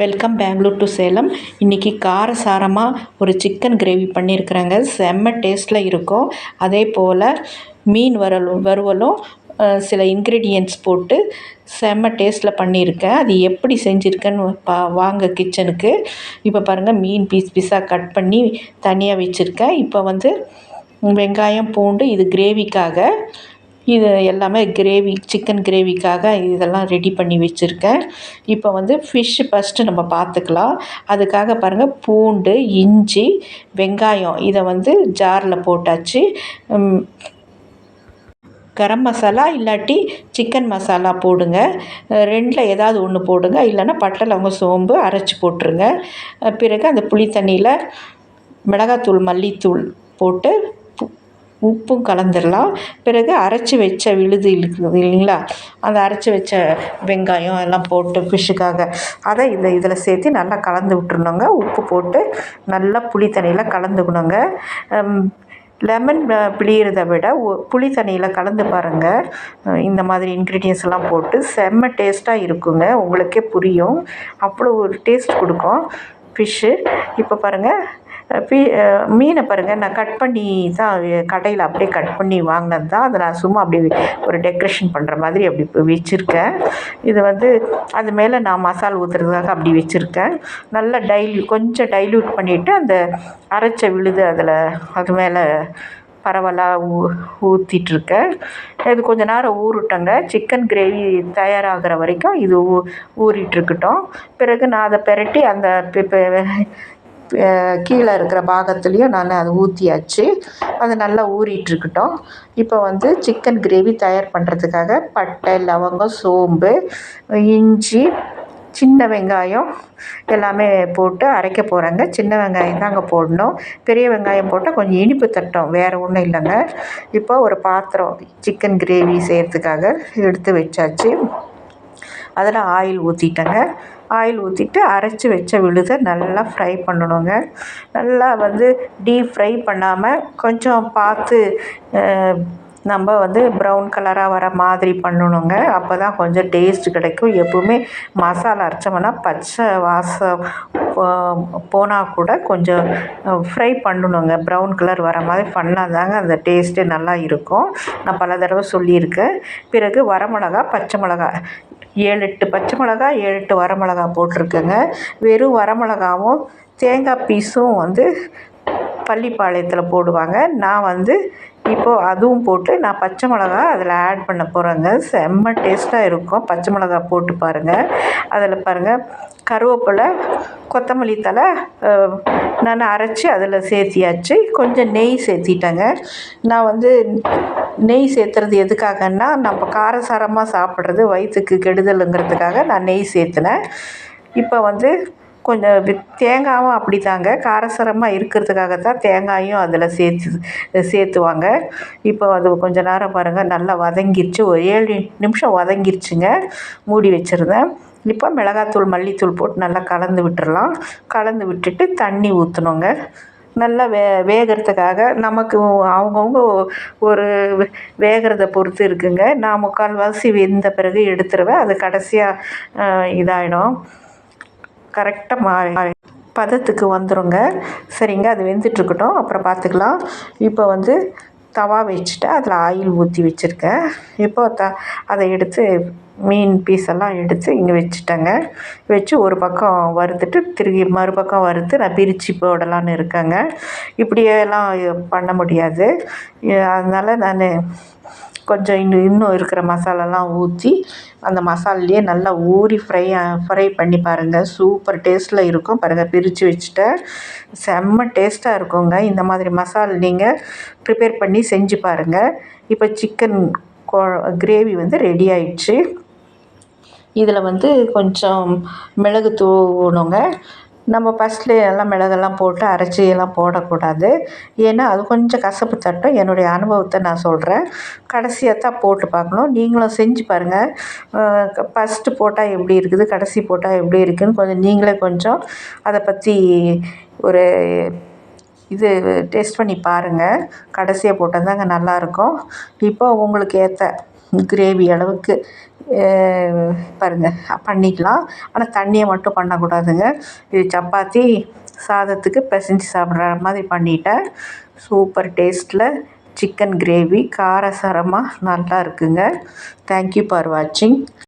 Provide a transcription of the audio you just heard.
Welcome Bangalore to Salem. இன்றைக்கி காரசாரமாக ஒரு சிக்கன் கிரேவி பண்ணியிருக்கிறேங்க. செம்ம டேஸ்ட்டில் இருக்கும். அதே போல் மீன் வரலும் வறுவலும் சில இன்க்ரீடியன்ட்ஸ் போட்டு செம்ம டேஸ்ட்டில் பண்ணியிருக்கேன். அது எப்படி செஞ்சுருக்கேன்னு பா வாங்க கிச்சனுக்கு. இப்போ பாருங்கள் மீன் பீஸ் பீஸாக கட் பண்ணி தனியாக வச்சுருக்கேன். இப்போ வந்து வெங்காயம் பூண்டு இது கிரேவிக்காக இது எல்லாமே கிரேவி சிக்கன் கிரேவிக்காக இதெல்லாம் ரெடி பண்ணி வச்சுருக்கேன். இப்போ வந்து ஃபிஷ்ஷு ஃபஸ்ட்டு நம்ம பார்த்துக்கலாம் அதுக்காக பாருங்கள் பூண்டு இஞ்சி வெங்காயம் இதை வந்து ஜாரில் போட்டாச்சு. கரம் மசாலா இல்லாட்டி சிக்கன் மசாலா போடுங்க. ரெண்டில் ஏதாவது ஒன்று போடுங்க. இல்லைன்னா பட்டை லவங்க சோம்பு அரைச்சி போட்டுருங்க. பிறகு அந்த புளி தண்ணியில் மிளகாத்தூள் மல்லித்தூள் போட்டு உப்பும் கலந்துடலாம் பிறகு அரைச்சி வச்ச விழுது இருக்குது இல்லைங்களா? அந்த அரைச்சி வச்ச வெங்காயம் எல்லாம் போட்டு ஃபிஷ்ஷுக்காக அதை இந்த இதில் சேர்த்து நல்லா கலந்து விட்டுருணுங்க உப்பு போட்டு நல்லா புளி தண்ணியில் கலந்துக்கணுங்க. லெமன் பிழியிறத விட புளி தண்ணியில் கலந்து பாருங்கள் இந்த மாதிரி இன்க்ரீடியன்ஸ் எல்லாம் போட்டு செம்ம டேஸ்ட்டாக இருக்குங்க. உங்களுக்கே புரியும். அவ்வளோ ஒரு டேஸ்ட் கொடுக்கும். ஃபிஷ்ஷு இப்போ பாருங்கள் பீ மீனை பாருங்கள் நான் கட் பண்ணி தான் கடையில் அப்படியே கட் பண்ணி வாங்கினது தான். அதை நான் சும்மா அப்படி ஒரு டெக்கரேஷன் பண்ணுற மாதிரி அப்படி வச்சுருக்கேன். இது வந்து அது மேலே நான் மசாலா ஊற்றுறதுக்காக அப்படி வச்சுருக்கேன். நல்லா டைல்யூ கொஞ்சம் டைல்யூட் பண்ணிவிட்டு அந்த அரைச்ச விழுது அதில் அது மேலே பரவலாக ஊ ஊற்றிட்டுருக்கேன் இது கொஞ்சம் நேரம் ஊறட்டங்க. சிக்கன் கிரேவி தயாராகிற வரைக்கும் இது ஊ ஊறிட்டுருக்கட்டும். பிறகு நான் அதை பெரட்டி அந்த கீழே இருக்கிற பாகத்துலேயும் நான் அதை ஊற்றியாச்சு அது நல்லா ஊறிட்டுருக்கட்டும். இப்போ வந்து சிக்கன் கிரேவி தயார் பண்ணுறதுக்காக பட்டை லவங்கம் சோம்பு இஞ்சி சின்ன வெங்காயம் எல்லாமே போட்டு அரைக்க போகிறேங்க சின்ன வெங்காயம் தாங்க போடணும். பெரிய வெங்காயம் போட்டால் கொஞ்சம் இனிப்பு தட்டும். வேறு ஒன்றும் இல்லைங்க. இப்போ ஒரு பாத்திரம் சிக்கன் கிரேவி செய்கிறதுக்காக எடுத்து வச்சாச்சு. அதில் ஆயில் ஊற்றிட்டேங்க ஆயில் ஊற்றிட்டு அரைச்சி வச்ச விழுதை நல்லா ஃப்ரை பண்ணணுங்க. நல்லா வந்து டீப் ஃப்ரை பண்ணாமல் கொஞ்சம் பார்த்து நம்ம வந்து ப்ரௌன் கலராக வர மாதிரி பண்ணணுங்க. அப்போ தான் கொஞ்சம் டேஸ்ட் கிடைக்கும். எப்பவுமே மசாலா அரைச்சோம்னா பச்சை வாசம் போனால் கூட கொஞ்சம் ஃப்ரை பண்ணணுங்க. ப்ரௌன் கலர் வர மாதிரி பண்ணால் தாங்க அந்த டேஸ்ட்டு நல்லா இருக்கும். நான் பல தடவை சொல்லியிருக்கேன். பிறகு வரமிளகா பச்சை மிளகா ஏழு எட்டு பச்சை மிளகா ஏழு எட்டு வரமிளகா போட்டிருக்கேங்க. வெறும் வரமிளகாவும் தேங்காய் பீஸும் வந்து பள்ளிப்பாளையத்தில் போடுவாங்க. நான் வந்து இப்போது அதுவும் போட்டு நான் பச்சை மிளகா அதில் ஆட் பண்ண போகிறேங்க செம்ம டேஸ்ட்டாக இருக்கும். பச்சை மிளகா போட்டு பாருங்கள் அதில் பாருங்கள் கருவேப்பிலை கொத்தமல்லி தழை நான் அரைச்சி அதில் சேர்த்தியாச்சு. கொஞ்சம் நெய் சேர்த்திட்டேங்க. நான் வந்து நெய் சேர்த்துறது எதுக்காகன்னா நம்ம காரசாரமாக சாப்பிட்றது வயிற்றுக்கு கெடுதலுங்கிறதுக்காக நான் நெய் சேர்த்துனேன். இப்போ வந்து கொஞ்சம் தேங்காயும் அப்படி தாங்க காரசாரமாக இருக்கிறதுக்காக தான் தேங்காயும் அதில் சேர்த்து சேர்த்துவாங்க. இப்போ அது கொஞ்சம் நேரம் பாருங்கள் நல்லா வதங்கிருச்சு. ஒரு ஏழு நிமிஷம் வதங்கிருச்சுங்க. மூடி வச்சுருந்தேன். இப்போ மிளகாத்தூள் மல்லித்தூள் போட்டு நல்லா கலந்து விட்டுறலாம். கலந்து விட்டுட்டு தண்ணி ஊற்றணுங்க நல்லா வே வேகிறதுக்காக நமக்கு அவங்கவுங்க ஒரு வேகிறத பொறுத்து இருக்குங்க. நான் முக்கால்வாசி வெந்த பிறகு எடுத்துருவேன். அது கடைசியாக இதாகிடும் கரெக்டாக மா பதத்துக்கு வந்துருங்க. சரிங்க அது வெந்துட்டுருக்கட்டும். அப்புறம் பார்த்துக்கலாம் இப்போ வந்து தவா வச்சுட்டு அதில் ஆயில் ஊற்றி வச்சுருக்கேன். இப்போ த அதை எடுத்து மீன் பீஸ் எல்லாம் எடுத்து இங்கே வச்சுட்டேங்க. வச்சு ஒரு பக்கம் வறுத்துட்டு திரும்பி மறுபக்கம் வறுத்து நான் பிரித்து போடலான்னு இருக்கேங்க. இப்படியெல்லாம் பண்ண முடியாது. அதனால் நான் கொஞ்சம் இன்னும் இன்னும் இருக்கிற மசாலாலாம் ஊற்றி அந்த மசாலாலேயே நல்லா ஊறி ஃப்ரை ஃப்ரை பண்ணி பாருங்கள் சூப்பர் டேஸ்ட்டில் இருக்கும். பாருங்கள் பிரித்து வச்சுட்டேன். செம்ம டேஸ்ட்டாக இருக்குங்க. இந்த மாதிரி மசாலா நீங்கள் ப்ரிப்பேர் பண்ணி செஞ்சு பாருங்கள் இப்போ சிக்கன் கொ கிரேவி வந்து ரெடி ஆயிடுச்சு. இதில் வந்து கொஞ்சம் மிளகு தூவணுங்க நம்ம ஃபஸ்ட்டில் எல்லாம் மிளகெல்லாம் போட்டு அரைச்சி எல்லாம் போடக்கூடாது. ஏன்னா அது கொஞ்சம் கசப்பு தட்டும். என்னுடைய அனுபவத்தை நான் சொல்கிறேன் கடைசியாக தான் போட்டு பார்க்கணும். நீங்களும் செஞ்சு பாருங்கள் ஃபஸ்ட்டு போட்டால் எப்படி இருக்குது? கடைசி போட்டால் எப்படி இருக்குதுன்னு கொஞ்சம் நீங்களே கொஞ்சம் அதை பற்றி ஒரு இது டேஸ்ட் பண்ணி பாருங்கள் கடைசியாக போட்டால் தாங்க நல்லாயிருக்கும் இப்போ உங்களுக்கு ஏற்ற கிரேவி அளவுக்கு பாருங்கள் பண்ணிக்கலாம். ஆனால் தண்ணியை மட்டும் பண்ணக்கூடாதுங்க. இது சப்பாத்தி சாதத்துக்கு பிசைஞ்சு சாப்பிட்ற மாதிரி பண்ணிட்டேன். சூப்பர் டேஸ்ட்டில் சிக்கன் கிரேவி காரசாரமாக நல்லா இருக்குங்க. தேங்க்யூ ஃபார் வாட்சிங்